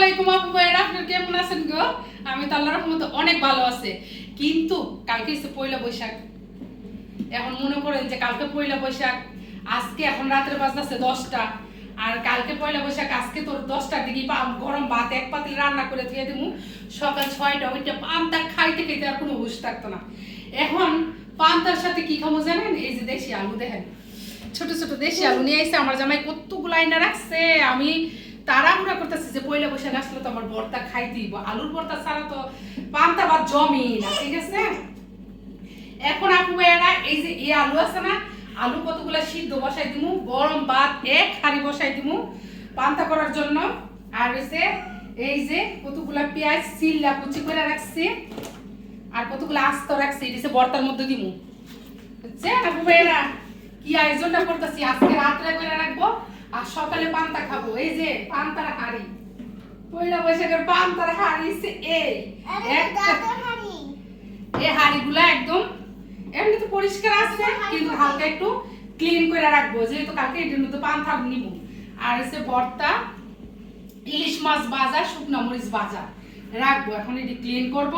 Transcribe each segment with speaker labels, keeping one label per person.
Speaker 1: আলাইকুম আছেন গো? আমি তো রহমতে অনেক ভালো আছে। কিন্তু কালকে হচ্ছে পয়লা বৈশাখ। এখন মনে করেন যে কালকে পয়লা বৈশাখ, আজকে এখন রাতের দশটা। আর কালকে পয়লা বৈশাখ, আজকে তোর দশটার দিকে গরম ভাত এক পাতিল রান্না করে সকাল ছয়টা ওইটা পান্তা খাইতে খাইতে আর কোনো হুশ থাকতো না। এখন পান্তার সাথে কি খাব জানেন? এই যে দেশি আলু দেখেন। ছোট ছোট দেশি আলু নিয়ে এসে আমার জামাই কতগুলো আইনা রাখছে। আমি তাড়াহুড়া করতেছি যে পয়লা বৈশাখ আসলে তো আমার ভর্তা দিব, আলুর ভর্তা ছাড়া তো পান্তা ভাত জমি না, ঠিক আছে? এখন আপু ভাইয়ারা, এই যে এই আলু আছে না, আলু কতগুলা সিদ্ধ বসাই দিমু, গরম ভাত এক, হাঁড়ি বসাই দিমু পান্তা করার জন্য। আর হইছে এই যে কতগুলা পেঁয়াজ সিল্লা কুচি করে রাখছি, আর কতগুলা আস্ত রাখছি এটা বর্তার মধ্যে দিমু। বুঝছেন আপু ভাইয়ারা? কি আয়োজনটা করতেছি, আজকে রাত্রে করে রাখব। আর সকালে পান্তা খাব এই যে পান্তার হাড়ি। পয়লা বৈশাখের পান্তার হাড়ি হচ্ছে এই। এই হাঁড়িগুলা একদম এমনি তো পরিষ্কার আছে কিন্তু হালকা একটু ক্লিন করে রাখব যেহেতু কালকে এটার মধ্যে পান থাক নিব। আর হচ্ছে ভর্তা ইলিশ মাছ ভাজা শুকনো মরিচ ভাজা রাখব। এখন এটি ক্লিন করব।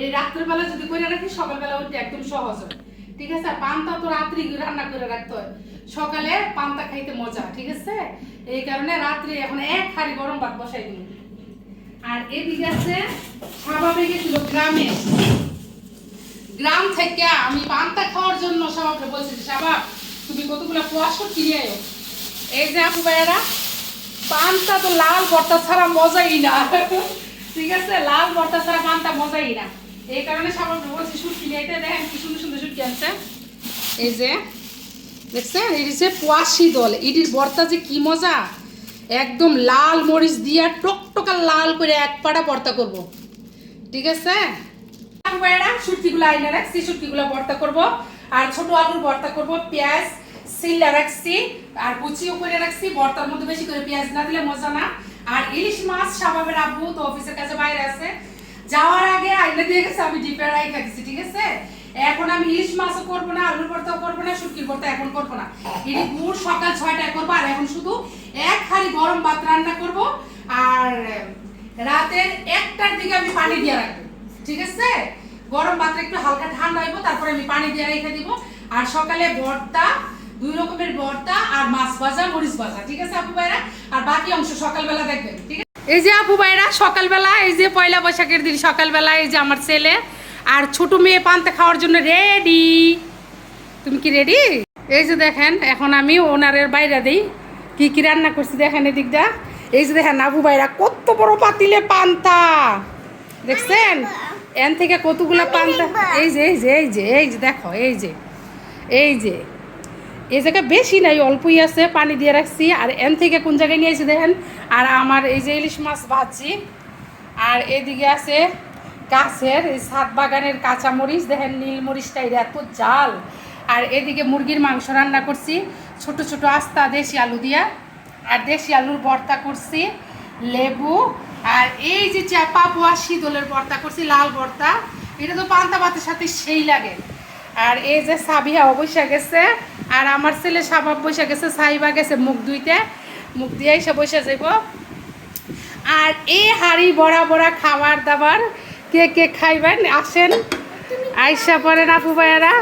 Speaker 1: এই রাত্রের বেলা যদি করে রাখি সকালবেলা ওইটা একদম সহজ হয়। ঠিক আছে? পান্তা তো রাত্রি রান্না করে রাখতে হয়। সকালে পান্তা খাইতে মজা, ঠিক আছে? এই কারণে রাত্রে এখন এক হাঁড়ি গরম ভাত বসাই দিন আর এদিকে আছে স্বাভাবিক ছিল গ্রামে। গ্রাম থেকে আমি পান্তা খাওয়ার জন্য সবাইকে বলছি সাবাব তুমি কতগুলো পোয়াশো আয়ো? এই যে আপু ভাইয়ারা, পান্তা তো লাল ভর্তা ছাড়া মজাই না। ঠিক আছে? লাল ভর্তা ছাড়া পান্তা মজাই না। এই কারণে সবাইকে বলছি সুটকি নিয়ে দেখেন কি সুন্দর সুন্দর সুটকি আনছে? এই যে দেখছেন? এই যে পোয়াশি দল। ইডির ভর্তা যে কি মজা? একদম লাল মরিচ দিয়া টকটকা লাল করে এক পাড়া ভর্তা করব। ঠিক আছে? রাখছি আর ছোট আলুর পেঁয়াজ রাখছি, আর করে রাখছি মধ্যে বেশি করে পেঁয়াজ না দিলে মজা না। আর ইলিশ মাছ অফিসের কাছে বাইরে আছে। যাওয়ার আগে দিয়ে গেছে, আমি ডিপে রাই খাইছি ঠিক আছে? এখন আমি ইলিশ মাছও করব না, আলুর ভর্তাও করব না, শুটকির ভর্তা এখন করব না। এটি গুড় সকাল ছয়টায় করব, আর এখন শুধু এক হাঁড়ি গরম ভাত রান্না করব, আর রাতের একটার দিকে আমি পানি দিয়ে রাখব, ঠিক আছে? গরম ভাতটা একটু হালকা ঠান্ডা হইব, তারপরে আমি পানি দিয়ে রেখে দিব। আর সকালে ভর্তা, দুই রকমের ভর্তা আর মাছ ভাজা, মরিচ ভাজা, ঠিক আছে আপু ভাইরা? আর বাকি অংশ সকালবেলা দেখবেন, ঠিক আছে? এই যে আপু ভাইরা, সকালবেলা, এই যে পয়লা বৈশাখের দিন সকালবেলা, এই যে আমার ছেলে আর ছোট মেয়ে পান্তা খাওয়ার জন্য রেডি তুমি কি রেডি এই যে দেখেন এখন আমি ওনারের বাইরে দিই। কি কি রান্না করছি দেখেন এদিকটা। এই যে দেখেন আবু ভাইরা কত বড় পাতিলে পান্তা। দেখছেন? এন থেকে কতগুলা পান্তা এই যে এই যে এই যে এই যে দেখো এই যে এই যে। এই জায়গায় বেশি নাই অল্পই আছে পানি দিয়ে রাখছি। আর এন থেকে কোন জায়গায় নিয়ে এসে দেখেন আর আমার এই যে ইলিশ মাছ ভাজছি আর এদিকে আছে গাছের এই সাত বাগানের কাঁচা মরিচ দেখেন নীল মরিচটা এটা এত জাল। আর এদিকে মুরগির মাংস রান্না করছি, ছোট ছোট আস্তা দেশি আলু দিয়া, আর দেশি আলুর ভর্তা করছি, লেবু, আর এই যে চাপা পোয়া শীতলের ভর্তা করছি, লাল ভর্তা, এটা তো পান্তা ভাতের সাথে সেই লাগে। আর এই যে সাবিহা বৈশা গেছে, আর আমার ছেলে সাবাব বৈশা গেছে, সাইবা গেছে মুখ ধুইতে, মুখ দিয়ে এসে বসে যাইব। আর এই হাড়ি বড়া বড়া খাবার দাবার কে কে খাইবেন? আসেন। আইসা পড়েন আপু ভাইয়ারা।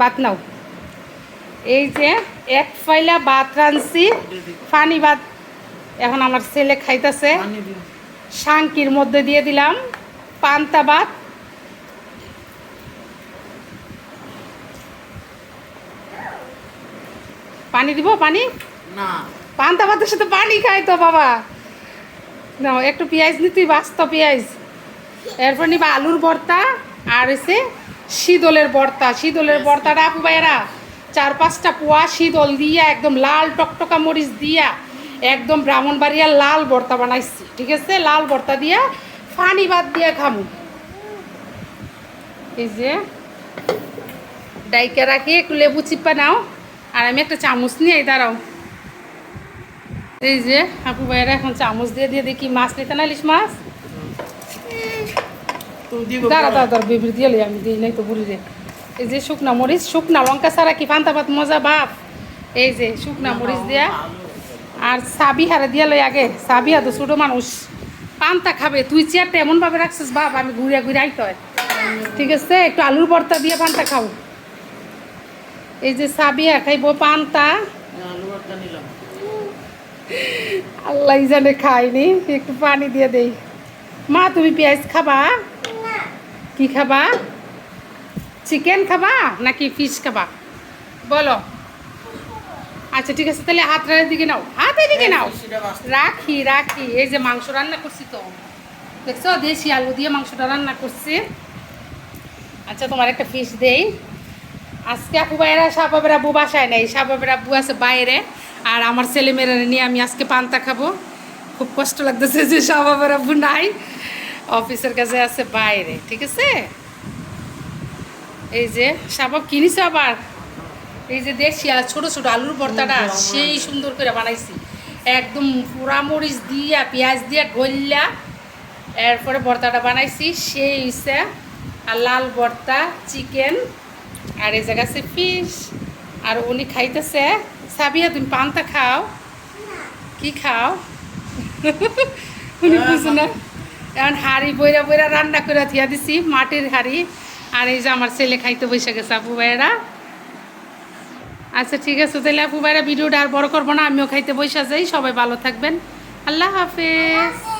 Speaker 1: বাত নাও। এই যে এক ফাইলা ভাত রাঁধছি। পানি ভাত এখন আমার ছেলে খাইতেছে। শাঙ্কির মধ্যে দিয়ে দিলাম। পান্তা ভাত। পানি দিব? পানি?
Speaker 2: না।
Speaker 1: পান্তা ভাতের সাথে পানি খাই তো বাবা। না একটু পেঁয়াজ নিতেই বাস্ত পেঁয়াজ। এরপর নিবা আলুর ভর্তা আর হচ্ছে শীতলের ভর্তা। শীতলের ভর্তাটা আপু ভাইয়েরা চার পাঁচটা পোয়া শীতল দিয়া একদম লাল টকটকা মরিচ দিয়া একদম ব্রাহ্মণবাড়িয়া লাল ভর্তা বানাইছি ঠিক আছে? লাল ভর্তা দিয়া ফানি ভাত দিয়া খামু। এই যে ডাইকে রাখি একটু লেবু চিপা নাও আর আমি একটা চামচ নিয়ে এই দাঁড়াও। এই যে আপু ভাইয়েরা এখন চামচ দিয়ে দিয়ে দেখি মাছ নিতে না ইলিশ মাছ? দাঁড়া দাঁড়া দাঁড়া বিবৃতি লই আমি দিই নাই তো বুড়ি রে। এই যে শুকনা মরিচ শুকনা লঙ্কা ছাড়া কি পান্তা ভাত মজা বাপ? এই যে শুকনা মরিচ দেয়া। আর সাবি হারে দিয়ে লই আগে। সাবিহা তো ছোট মানুষ। পান্তা খাবে তুই চেয়ারটা এমন ভাবে রাখছিস বাপ আমি ঘুরে ঘুরে আইতে হয়। ঠিক আছে? একটু আলুর ভর্তা দিয়ে পান্তা খাও। এই যে সাবিয়া খাইবো পান্তা। আল্লাহ জানে খাইনি একটু পানি দিয়ে দেই। মা তুমি পেঁয়াজ খাবা? কি খাবা? চিকেন খাবা নাকি ফিশ খাবা? বলো। আচ্ছা ঠিক আছে, তাহলে হাত রানের দিকে নাও। হাত এদিকে নাও। রাখি রাখি। এই যে মাংস রান্না করছি তো। দেখছ? দেশি আলু দিয়ে মাংসটা রান্না করছি। আচ্ছা তোমার একটা ফিশ দেই। আজকে আপু ভাইয়েরা সাবাবের আব্বু বাসায় নেই। সাবাবের আব্বু আছে বাইরে। আর আমার ছেলে মেয়েরা নিয়ে আমি আজকে পান্তা খাব। খুব কষ্ট লাগতেছে যে সাবাবের আব্বু নাই। অফিসের কাছে আছে বাইরে ঠিক আছে? এই যে সাবাব কিনিস আবার। এই যে দেশি আর ছোট ছোট আলুর ভর্তাটা সেই সুন্দর করে বানাইছি। একদম পুরা মরিচ দিয়া পেঁয়াজ দিয়া গল্লা এরপরে ভর্তাটা বানাইছি সেই হইছে আর লাল ভর্তা চিকেন আর এই জায়গা আছে ফিশ। আর উনি খাইতেছে সাবিয়া তুমি পান্তা খাও? কি খাও? উনি বুঝো না। এখন হাড়ি বইরা বইরা রান্না করে থিয়া দিছি, মাটির হাড়ি। আর এই যে আমার ছেলে খাইতে বসে গেছে আপু ভাইয়েরা। আচ্ছা ঠিক আছে, তাহলে আপু ভাইরা ভিডিওটা আর বড় করব না, আমিও খাইতে বসে যাই, সবাই ভালো থাকবেন। আল্লাহ হাফেজ।